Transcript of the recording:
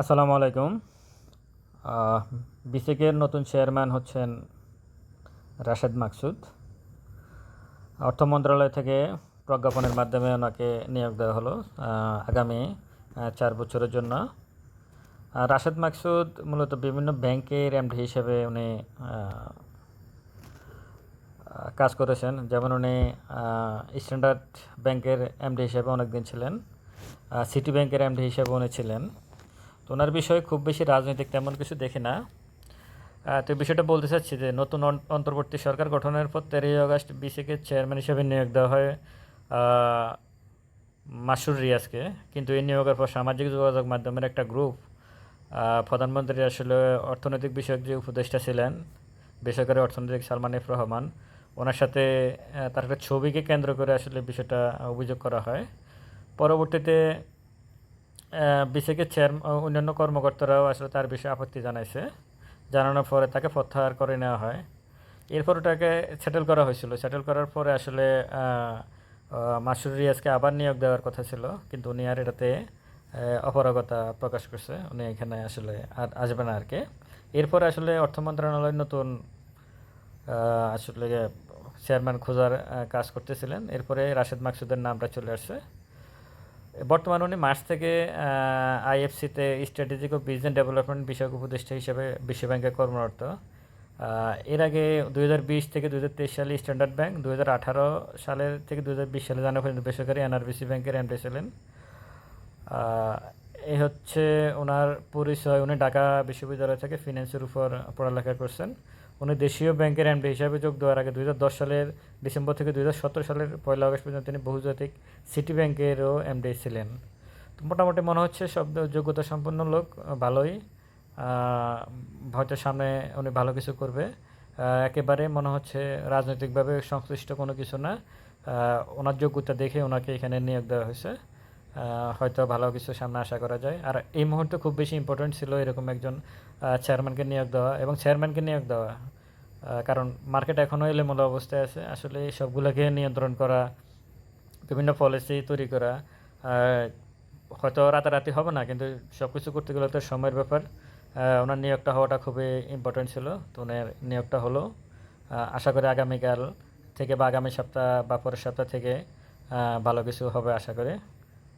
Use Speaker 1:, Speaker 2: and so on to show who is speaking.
Speaker 1: আসসালামু আলাইকুম। বিসিকের নতুন চেয়ারম্যান হচ্ছেন রাশেদ মাকসুদ। অর্থ মন্ত্রণালয় থেকে প্রজ্ঞাপনের মাধ্যমে ওনাকে নিয়োগ দেওয়া হলো আগামী চার বছরের জন্য। রাশেদ মাকসুদ মূলত বিভিন্ন ব্যাংকের এমডি হিসেবে উনি কাজ করেছেন। যেমন উনি স্ট্যান্ডার্ড ব্যাংকের এমডি হিসেবে অনেক দিন ছিলেন সিটি ব্যাংকের এমডি হিসেবে উনি ছিলেন। তো ওনার বিষয়ে খুব বেশি রাজনৈতিক তেমন কিছু দেখি না। তো বিষয়টা বলতে চাচ্ছি যে নতুন অন- অন্তর্বর্তী সরকার গঠনের পর তেরোই আগস্ট বিসিকে চেয়ারম্যান হিসেবে নিয়োগ দেওয়া হয় মাসুর রিয়াজকে। কিন্তু এই নিয়োগের পর সামাজিক যোগাযোগ মাধ্যমের একটা গ্রুপ প্রধানমন্ত্রী আসলে অর্থনৈতিক বিষয়ক যে উপদেষ্টা ছিলেন, বেসরকারি অর্থনৈতিক সালমান এফ রহমান, ওনার সাথে তার একটা ছবিকে কেন্দ্র করে আসলে বিষয়টা অভিযোগ করা হয়। পরবর্তীতে বিসিকে চেয়ার অন্যান্য কর্মকর্তারাও আসলে তার বিষয়ে আপত্তি জানাইছে। জানানোর পরে তাকে প্রত্যাহার করে নেওয়া হয়। এরপর ওটাকে সেটেল করা হয়েছিল। সেটেল করার পরে আসলে মাসুর রিয়াজকে আবার নিয়োগ দেওয়ার কথা ছিল। কিন্তু উনি আর এটাতে অপারগতা প্রকাশ করছে। উনি এখানে আসলে আর আসবে না আর কি। এরপরে আসলে অর্থ মন্ত্রণালয় নতুন আসলে চেয়ারম্যান খোঁজার কাজ করতেছিলেন। এরপরে রাশেদ মাকসুদের নামটা চলে আসছে। বর্তমানে উনি মার্চ থেকে আইএফসিতে স্ট্র্যাটেজিক ও বিজনেস ডেভেলপমেন্ট বিষয়ক উপদেষ্টা হিসেবে বিশ্বব্যাংকে কর্মরত। এর আগে দু হাজার বিশ থেকে দু হাজার তেইশ সালে স্ট্যান্ডার্ড ব্যাংক দু হাজার আঠারো সালের থেকে দু হাজার বিশ সালে জানা পর্যন্ত বেসরকারি এনআরবিসি ব্যাংকের এমডি ছিলেন। হচ্ছে ওনার পরিচয়, উনি ঢাকা বিশ্ববিদ্যালয় থেকে ফিন্যান্সের উপর পড়ালেখা করছেন। উনি দেশীয় ব্যাংকের এমডি হিসাবে যোগ দেওয়ার আগে দু হাজার দশ সালের ডিসেম্বর থেকে দু হাজার সতেরো সালের পয়লা আগস্ট পর্যন্ত তিনি বহুজাতিক সিটি ব্যাংকেরও এমডি ছিলেন। তো মোটামুটি মনে হচ্ছে সব যোগ্যতা সম্পন্ন লোক ভালোই। হয়তো সামনে উনি ভালো কিছু করবে। একেবারে মনে হচ্ছে রাজনৈতিকভাবে সংশ্লিষ্ট কোনো কিছু না। ওনার যোগ্যতা দেখে ওনাকে এখানে নিয়োগ দেওয়া হয়েছে। হয়তো ভালো কিছু সামনে আশা করা যায়। আর এই মুহূর্তে খুব বেশি ইম্পর্টেন্ট ছিল এরকম একজন চেয়ারম্যানকে নিয়োগ দেওয়া এবং চেয়ারম্যানকে নিয়োগ দেওয়া। কারণ মার্কেট এখনও এলোমেলো অবস্থায় আছে। আসলে সবগুলোকে নিয়ন্ত্রণ করা, বিভিন্ন পলিসি তৈরি করা হয়তো রাতারাতি হবে না, কিন্তু সব কিছু করতে গেলে তো সময়ের ব্যাপার। ওনার নিয়োগটা হওয়াটা খুবই ইম্পর্টেন্ট ছিল, তো ওনার নিয়োগটা হলো। আশা করি আগামীকাল থেকে বা আগামী সপ্তাহ বা পরের সপ্তাহ থেকে ভালো কিছু হবে আশা করি।